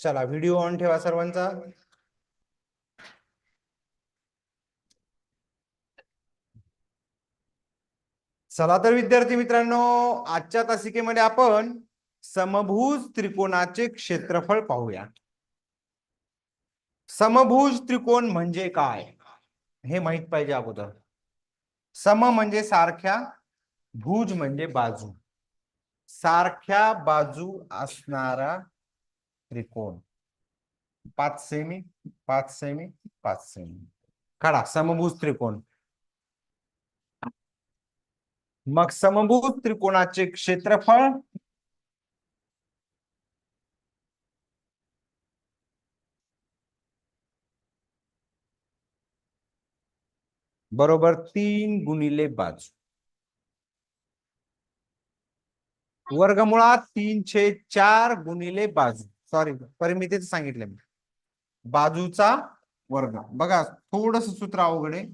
चला video on ठेवा सर्वांचा. चला तर विद्यार्थी मित्रांनो आजच्या तासिकेमध्ये आपण समभुज त्रिकोणाचे क्षेत्रफळ पाहूया. समभुज त्रिकोण म्हणजे काय? हे माहीत पाहिजे अगोदर. सम म्हणजे सारख्या भुज म्हणजे बाजू. सारख्या बाजू असणारा त्रिकोण. पाच सेमी पाच सेमी पाच सेमी काढा समभुज त्रिकोण. मग समभुज त्रिकोणाचे क्षेत्रफळ? बरोबर तीन गुणिले बाजू. वर्गमुळात तीनशे चार गुणिले बाजू. सॉरी परिमितीच सांगितले मी बाजूचा वर्ग. बघा थोडस सूत्र अवघड आहे.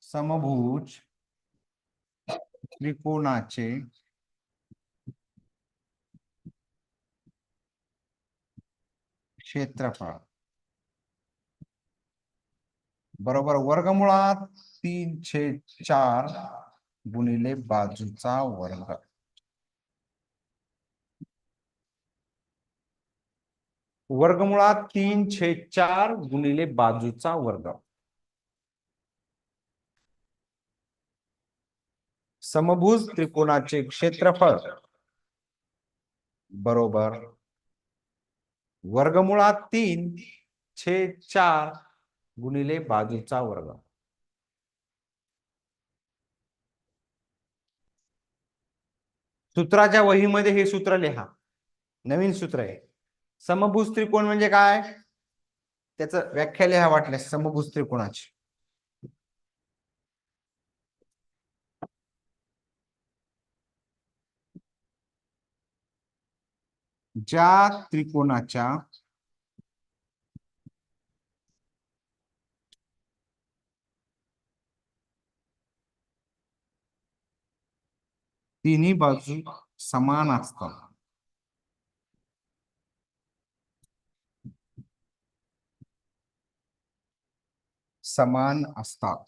समभुज त्रिकोणाचे क्षेत्रफळ. बरोबर वर्गमुळात तीनशे चार गुणिले बाजूचा वर्ग. वर्गमुळात तीनशे चार गुणिले बाजूचा वर्ग. समभुज त्रिकोणाचे क्षेत्रफळ. बरोबर. वर्गमुळात तीन छे चार गुणिले बाजूचा वर्ग. सूत्राच्या वहीमध्ये हे सूत्र लिहा. नवीन सूत्र आहे. समभुज त्रिकोण म्हणजे काय? त्याच व्याख्या लिहा वाटल्यास समभुज त्रिकोणाची. ज्या त्रिकोणाच्या तिन्ही बाजू समान असतात. समान असतात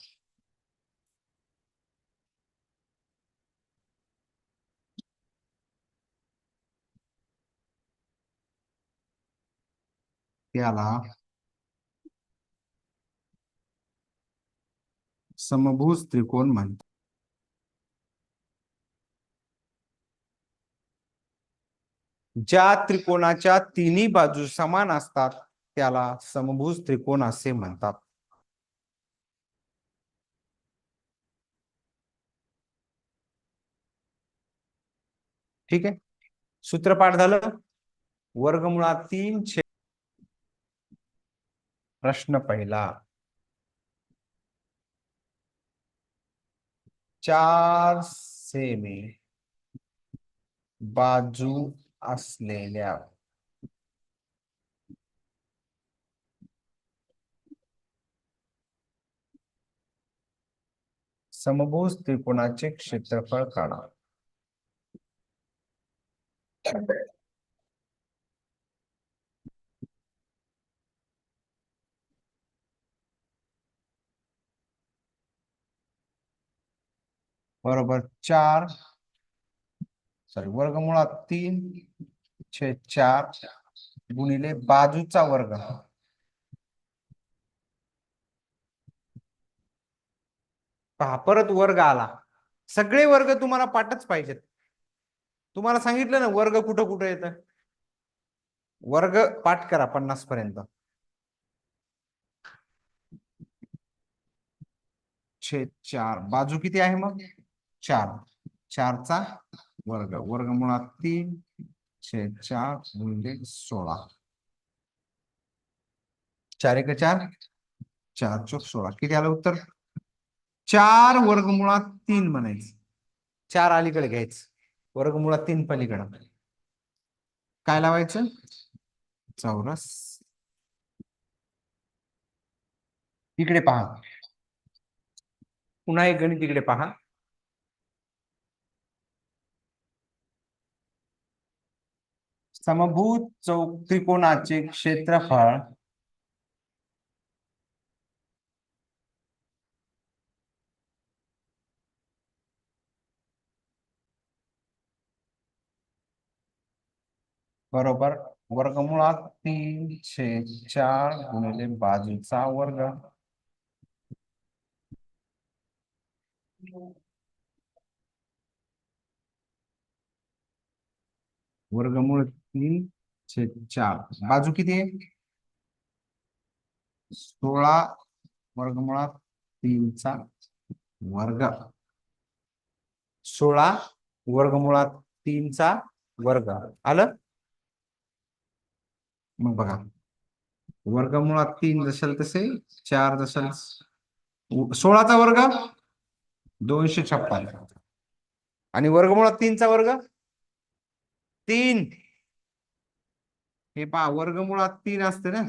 त्याला समभुज त्रिकोण म्हणतात. ज्या त्रिकोणाच्या तिन्ही बाजू समान असतात त्याला समभुज त्रिकोण असे म्हणतात. ठीक आहे? सूत्रपाठ झालं. वर्गमुळात तीन छे प्रश्न पहिला. चार सेमी बाजू असलेल्या समभुज त्रिकोणाचे क्षेत्रफळ काढा. बरोबर चार. सॉरी वर्गमुळात तीन छे चार गुणिले बाजूचा वर्ग. पहा परत वर्ग आला. सगळे वर्ग तुम्हाला पाठच पाहिजेत. तुम्हाला सांगितलं ना वर्ग कुठं कुठं येतं? वर्ग पाठ करा पन्नास पर्यंत. छेद चार. बाजू किती आहे मग? चार. चारचा वर्ग. वर्ग मुळात तीन. छेद चार गुणले सोळा. चार एक चार? चार चौक सोळा. किती आलं उत्तर? चार वर्ग मुळात तीन म्हणायचं. चार अलीकडे घ्यायचं. वर्गमुळात तीन पलीकडं काय लावायचं? चौरस. इकडे पहा. पुन्हा एक गणित इकडे पहा. समभूत चौक त्रिकोणाचे क्षेत्रफळ बरोबर. वर्गमुळात तीन चार गुणिले बाजूचा वर्ग. वर्गमूळ तीन छे चार बाजू किती आहे? सोळा वर्गमुळात तीनचा वर्ग. सोळा वर्गमुळात तीनचा वर्ग. आलं? मग बघा. वर्गमुळात तीन दशल तसे चार दशल सोळाचा वर्ग दोनशे छप्पन. आणि वर्गमुळात तीनचा वर्ग तीन. हे पहा वर्गमुळात तीन असते ना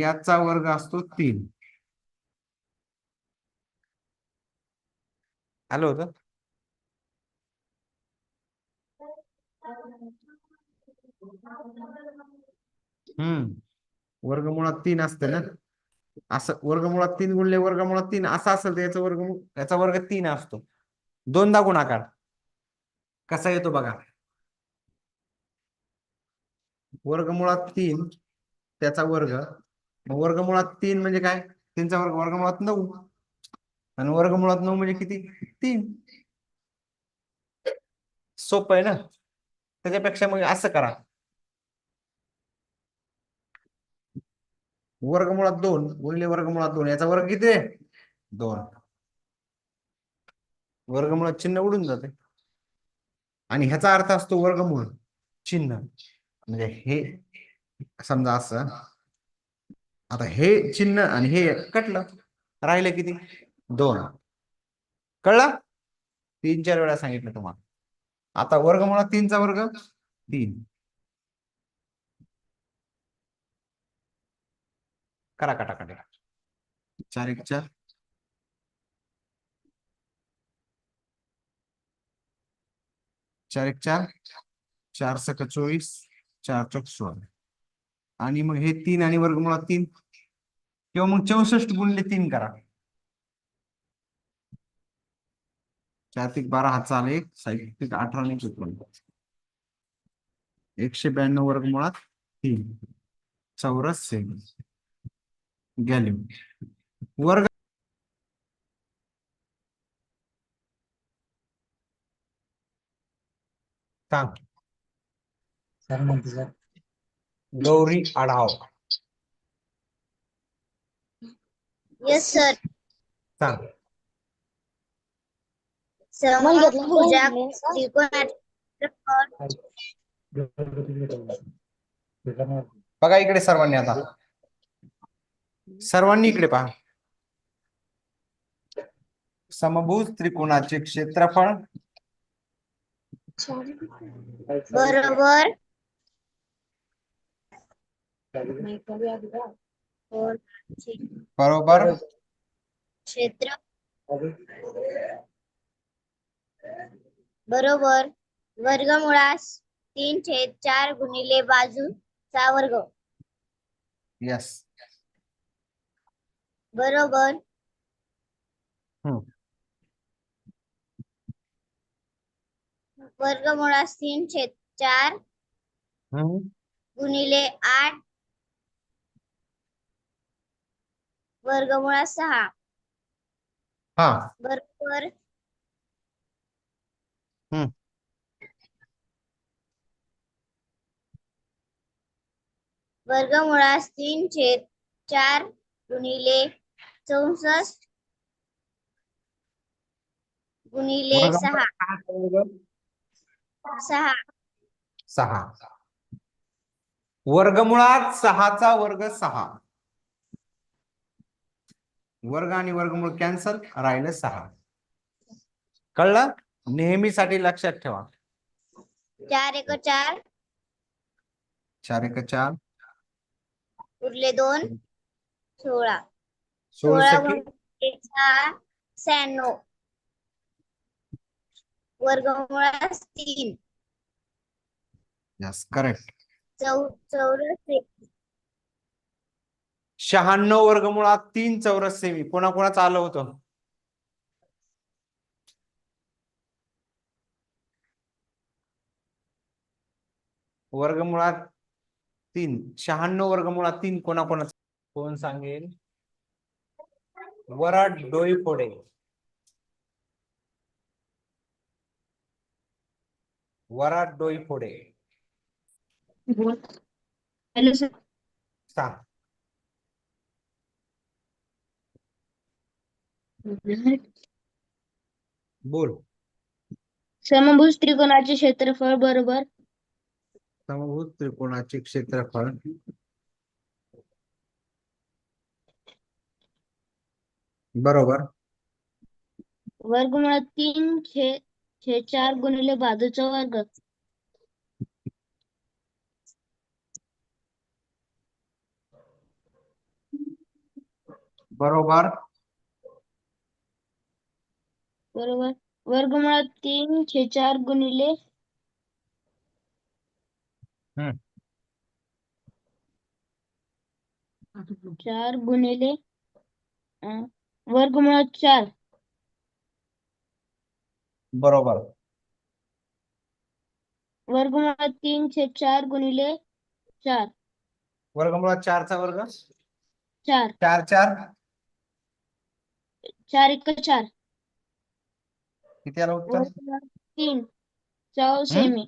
याचा वर्ग असतो तीन. आलं होतं? हम्म. वर्गमुळात तीन असते ना? असं वर्गमुळात तीन गुणले वर्गमुळात तीन. असं असेल तर याचा वर्ग याचा वर्ग तीन असतो. दोनदा गुणाकार. कसा येतो बघा? वर्गमुळात तीन त्याचा वर्ग. वर्गमुळात तीन म्हणजे काय? तीनचा वर्ग. वर्गमुळात नऊ. आणि वर्गमुळात नऊ म्हणजे किती? तीन. सोपं आहे ना? त्याच्यापेक्षा मग असं करा. वर्गमुळात दोन गुणिले वर्गमुळात दोन याचा वर्ग किती आहे? दोन. वर्गमुळात चिन्ह उडून जाते. आणि ह्याचा अर्थ असतो वर्गमूळ चिन्ह. म्हणजे हे समजा असं. आता हे चिन्ह आणि हे कटलं राहिलं किती? दोन. कळलं? तीन चार वेळा सांगितलं तुम्हाला. आता वर्गमुळात तीनचा वर्ग तीन. करा काटा काटा चार एक चार. चार एक चार. चार सक चोवीस चार चौक सोळा. आणि मग हे तीन आणि वर्गमुळात तीन. किंवा मग चौसष्ट गुणले तीन करा. चार बारा हात चाल एक. साहित्यिक अठरा आणि एकोणपन्नास. एकशे ब्याण्णव वर्गमुळात तीन. चौरस सेम. गेले वर्ग सांग सर म्हणते sir Gauri Adhav yes sir सांग समभुजा त्रिकोणाचे बघा इकडे सर्वांनी आता. सर्वांनी इकडे पहा. समभुज त्रिकोणाचे क्षेत्रफळ. बरोबर. बरोबर. क्षेत्र. बरोबर. वर्गमुळास तीन छेद चार गुणिले बाजूचा वर्ग. यस बरोबर. हम्म. वर्गमुळास तीन छेद चार. गुणिले आठ. वर्गमुळात सहा. हा. बरोबर. हम्म. वर्गमुळास तीन छेद चार गुणिले चौसष्ट गुणिले सहा. सहा. सहा. वर्गमुळात सहाचा वर्ग सहा. वर्ग आणि वर्गमूळ कॅन्सल राहिलं सहा. कळलं? नेहमीसाठी लक्षात ठेवा. चार एक चार. चार एक चार. उरले दोन. सोळा. सोळा गुणिले शहाण्णव वर्गमुळास तीन यस करेक्ट चौ चौरस शहाण्णव वर्गमुळात तीन चौरस सेमी. कोणाकोणाचं आलं होतं? वर्गमुळात तीन. शहाण्णव वर्गमुळात तीन कोणाकोणाचं? कोण सांगेल? वराड डोईफोडे वराड डोईफोडे हॅलो सर सांग बोल समभुज त्रिकोणाचे क्षेत्रफळ बरोबर? समभूत त्रिकोणाचे क्षेत्रफळ. बरोबर. वर्गमुळात तीन छे छे चार गुणिले बाजूचा वर्ग. बरोबर. बरोबर. वर्गमुळात तीन छे चार गुणिले हम्म. चार गुणिले अं, वर्गमुळात चार बरोबर. वर्गमुळात तीन छेद चार गुणिले चार. वर्गमुळात चारचा वर्ग? चार. चार चार. चार एक चार. किती आलं उत्तर? वर्गमुळात तीन. चौ सेमी.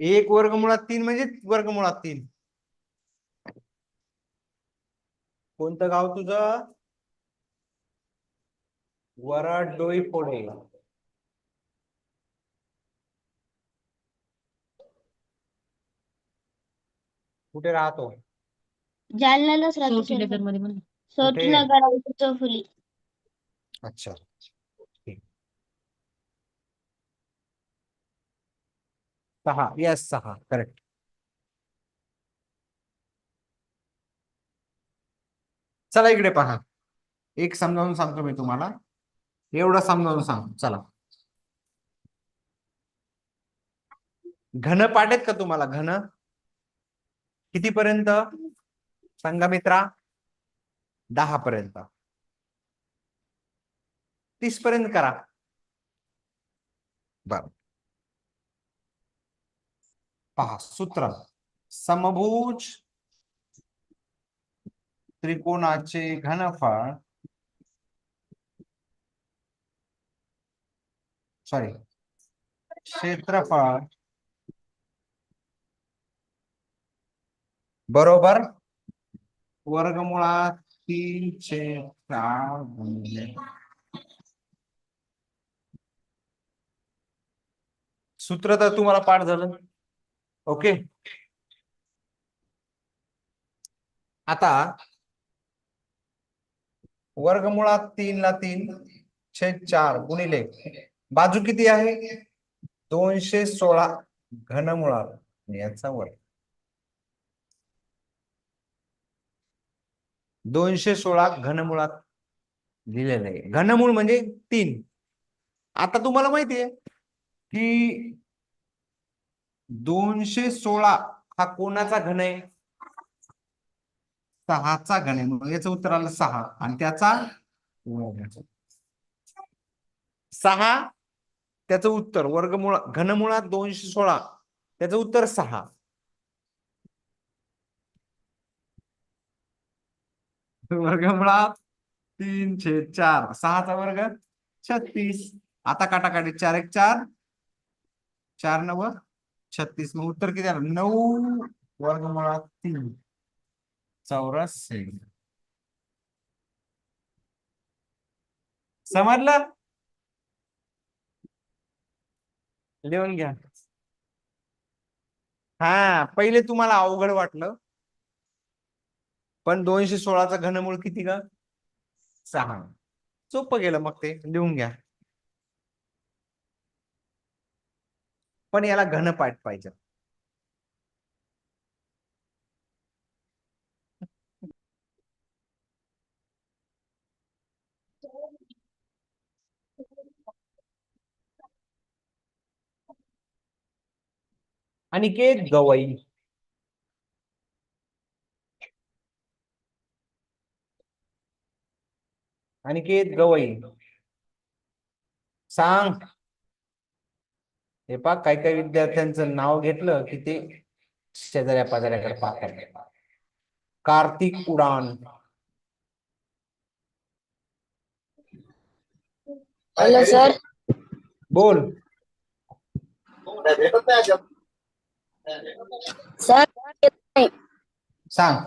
एक वर्गमुळात तीन म्हणजे वर्गमुळात तीन. कोणतं गाव तुझं? वराड डोईफोडे कुठे राहतो? जालन्यालाच राहतो सोटी नगर चौफुली अच्छा ठीक. सहा. यस सहा. करेक्ट चला इकडे पहा. एक समजावून सांगतो मी तुम्हाला. एवढं समजावून सांग. चला. घन पाठेत का तुम्हाला घन? कितीपर्यंत? सांगा मित्रा. दहा पर्यंत तीस पर्यंत करा. बर. पहा सूत्र. समभुज त्रिकोणाचे घनफळ. सॉरी क्षेत्रफळ. बरोबर? वर्गमुळात तीनशे चार गुणिले. सूत्र तर तुम्हाला पाठ झालं. ओके? आता वर्गमुळात तीन ला तीन छेद चार गुणिले बाजू किती आहे? दोनशे सोळा घनमुळात याचा वर्ग. दोनशे सोळा घनमुळात दिलेलं आहे. घनमूळ म्हणजे तीन. आता तुम्हाला माहितीये की दोनशे सोळा हा कोणाचा घन आहे? सहाचा घन आहे. मग याचं उत्तर आलं सहा. आणि त्याचा सहा त्याचं उत्तर वर्गमुळा घनमुळात दोनशे सोळा. त्याचं उत्तर सहा. वर्गमुळात तीनशे चार. सहाचा वर्ग छत्तीस. आता काटाकाटी चार एक चार. चार नव्वद. छत्तीस. मग उत्तर किती आलं नऊ वर्गमुळात तीन. चौरस सेमी. समजलं? लिहून घ्या. हा पहिले तुम्हाला अवघड वाटलं. पण दोनशे सोळाचा घनमूळ किती ग? सहा. सोपं गेलं मग ते. लिहून घ्या. पण याला घनपाठ पाहिजे. आणि के गवई. के गवई. सांग. हे पा काही काही विद्यार्थ्यांचं नाव घेतलं की ते शेजाऱ्या पाजाऱ्याकडे पाहतात. कार्तिक उडान. Hello sir. बोल. सर सांग.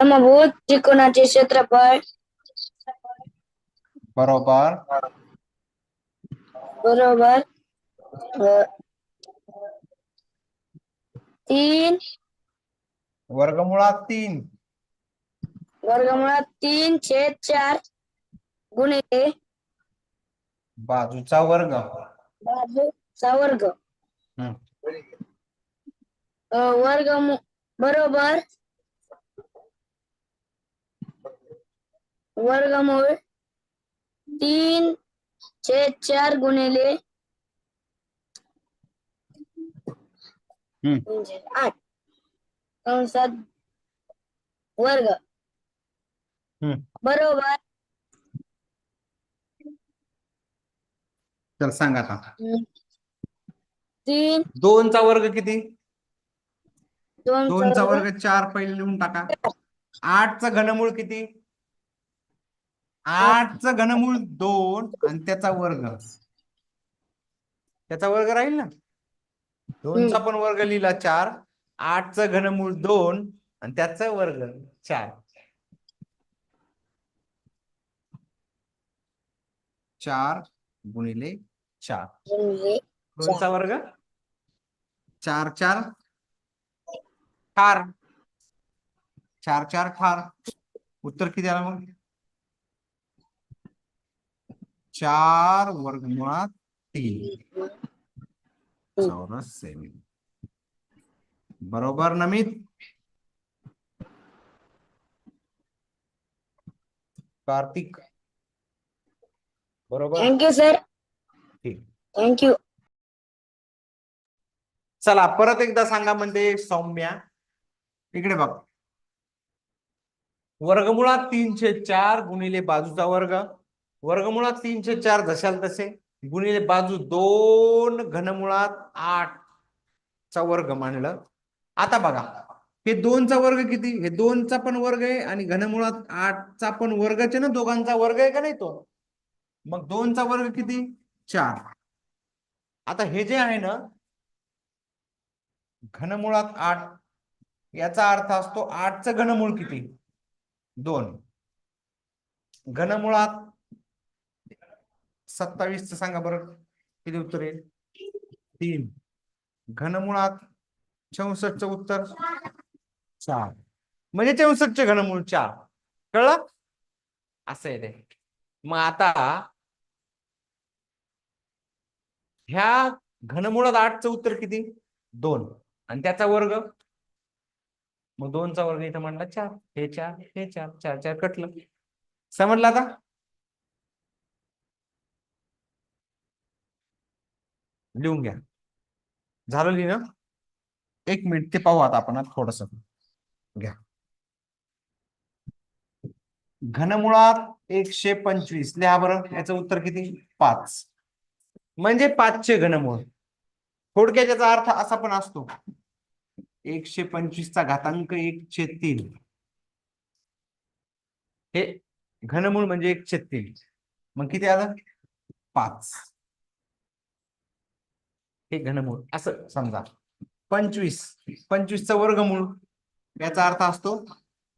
समभूत त्रिकोणाचे क्षेत्रफळ बरोबर? बरोबर. तीन. वर्गमुळात तीन. वर्गमुळात तीन छेद चार गुणिले बाजूचा वर्ग. बाजूचा वर्ग. अ, वर्गमू बरोबर. वर्गमूळ तीन छेद चार गुणिले छेद आठ. कंसात वर्ग. बरोबर. चल सांग आता. तीन. दोनचा वर्ग किती? दोन दोनचा वर्ग चार पहिले लिहून टाका. आठचं घनमूळ किती? आठचं घनमूळ दोन आणि त्याचा वर्ग. त्याचा वर्ग राहील ना? दोनचा पण वर्ग लिहिला चार. आठचं घनमूळ दोन आणि त्याचा वर्ग चार. चार गुणिले चार. दोनचा वर्ग? चार चार. ठार. चार चार ठार. उत्तर किती आलं मग? चार वर्गमुळात तीन. चौरस सेमी. बरोबर नमित? कार्तिक? बरोबर. थँक्यू सर ठीक. थँक्यू चला परत एकदा सांगा म्हणते सौम्या. इकडे बघ. वर्गमुळात तीनशे चार गुणिले बाजूचा वर्ग. वर्गमुळात तीनशे चार जशाल तसे गुणिले बाजू दोन घनमुळात आठ चा वर्ग मांडलं. आता बघा हे दोनचा वर्ग किती? हे दोनचा पण वर्ग आहे आणि घनमुळात आठचा पण वर्गच आहे ना दोघांचा वर्ग आहे का नाही तो? मग दोनचा वर्ग किती? चार. आता हे जे आहे ना घनमुळात आठ याचा अर्थ असतो आठचं घनमूळ किती? दोन. घनमुळात सत्तावीस सांगा बरं. किती उत्तर येईल? तीन. घनमुळात चौसष्ट उत्तर? चार. म्हणजे चौसष्ट घनमूळ चार. कळलं? असं आहे ते. मग आता ह्या घनमुळात आठचं उत्तर किती? दोन. आणि त्याचा वर्ग? मग दोनचा वर्ग इथं म्हणला चार. हे चार हे चार चार चार कटलं. समजलं आता? लिहून घ्या. झालं लिहिणं? एक मिनिट ते पाहू आता आपण थोडस. घ्या. घनमुळात एकशे पंचवीस. लिहा बरं याचं उत्तर किती? पाच. म्हणजे पाचशे घनमूळ. थोडक्यात याचा अर्थ असा पण असतो. एकशे पंचवीसचा घातांक एकशे तीन. हे घनमूळ म्हणजे एकशे तीन. मग किती आलं? पाच. हे घनमूळ असं समजा. पंचवीस पंचवीसचा वर्गमूळ याचा अर्थ असतो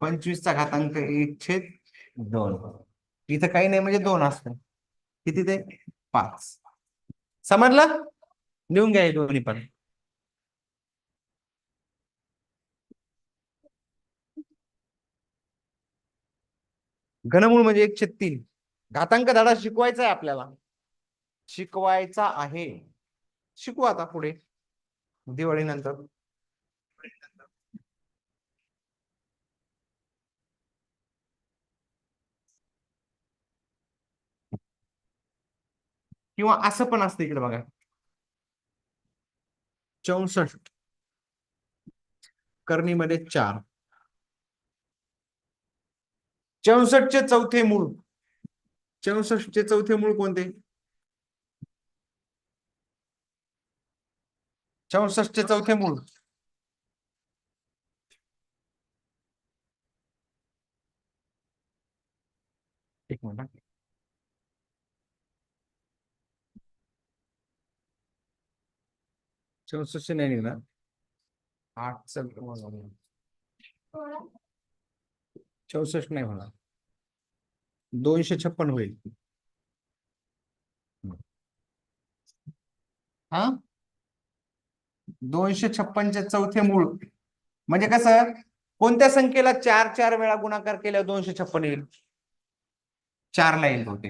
पंचवीसचा घातांक एक छेद दोन. इथं काही नाही म्हणजे दोन असत. किती ते? पाच. समजलं? लिहून घ्या दोन्ही पण. घनमूळ म्हणजे एक तीन. घातांक धडा शिकवायचा आहे आपल्याला. शिकवायचा आहे. शिकू आता पुढे. दिवाळीनंतर. किंवा असं पण असतं इकडे बघा. चौसष्ट. करणीमध्ये चार. चौसष्टचे चौथे मूळ. चौसष्टचे चौथे मूळ कोणते? चौसष्टचे चौथे मूळ. एक मिनिट चौसष्ट नाही निघणार. आठ चल चौसष्ट नाही होणार. दोनशे छप्पन होईल. हा. दोनशे छप्पनचे चौथे मूळ. म्हणजे कसं? कोणत्या संख्येला चार चार वेळा गुणाकार केल्यावर दोनशे छप्पन येईल? चारला येईल होते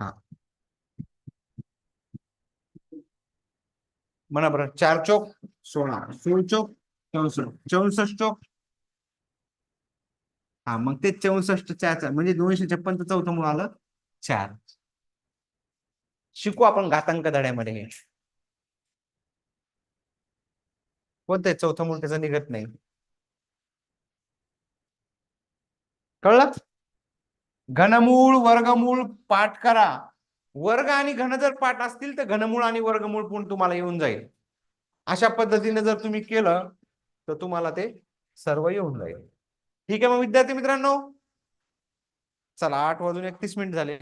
हा. म्हणा बरं. चार चौक सोळा. सोळ चौक चौसष्ट. चौसष्ट चौक? हा मग ते चौसष्ट चार म्हणजे दोनशे छप्पनचं चौथं मूळ आलं चार. शिकू आपण घातांक धड्यामध्ये. हे कोणतं चौथं मूल त्याचं निघत नाही. कळलं? घनमूळ वर्गमूळ पाठ करा. वर्ग आणि घन जर पाठ असतील तर घनमूळ आणि वर्गमूळ पण तुम्हाला येऊन जाईल. अशा पद्धतीने जर तुम्ही केलं तर तुम्हाला ते सर्व येऊन जाईल. ठीक आहे मग विद्यार्थी मित्रांनो? चला आठ वाजून एकतीस मिनिट झाले.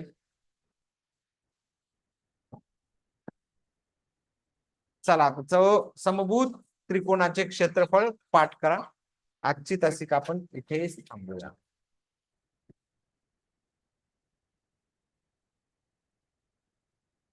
चला चव समभूत त्रिकोणाचे क्षेत्रफळ पाठ करा. आजची तासिका आपण इथे थांबूया